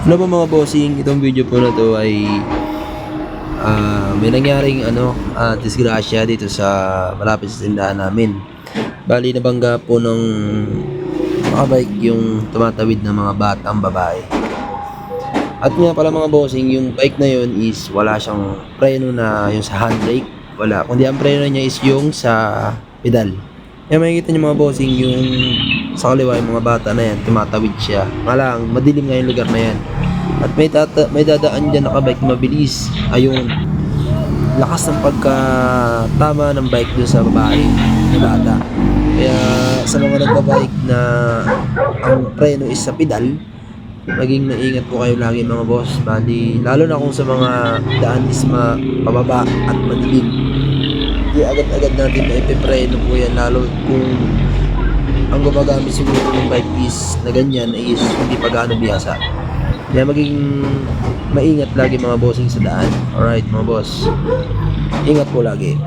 Ano ba mga bossing, itong video po na to ay ah, may nangyaring ano, ah, disgrasya dito sa malapit sa tindahan namin. Bali nabangga po ng makabike yung tumatawid ng mga batang babae. At nga pala mga bossing, yung bike na yun is wala siyang preno na yung sa handbrake. Wala. Kundi ang preno niya is yung sa pedal. Kaya makikita niyo mga bossing yung sa kaliwa yung mga bata na yan, tumatawid siya. Nga lang, madilim nga yung lugar na yan. At may, tata, may dadaan dyan nakabike mabilis. Ayun, lakas ng pagkatama ng bike doon sa babae na bata. Kaya sa mga nagbabike na ang preno is sa pedal, maging maingat po kayo lagi mga boss. Bali, lalo na kung sa mga daan is ma pababa at madilim. Hindi agad-agad natin na ipipreno po yan lalo kung ang gumagamit siguro ng bike is na ganyan is hindi pa gaano biyasa. Kaya maging maingat lagi mga bossing sa daan. Alright mga boss. Ingat po lagi.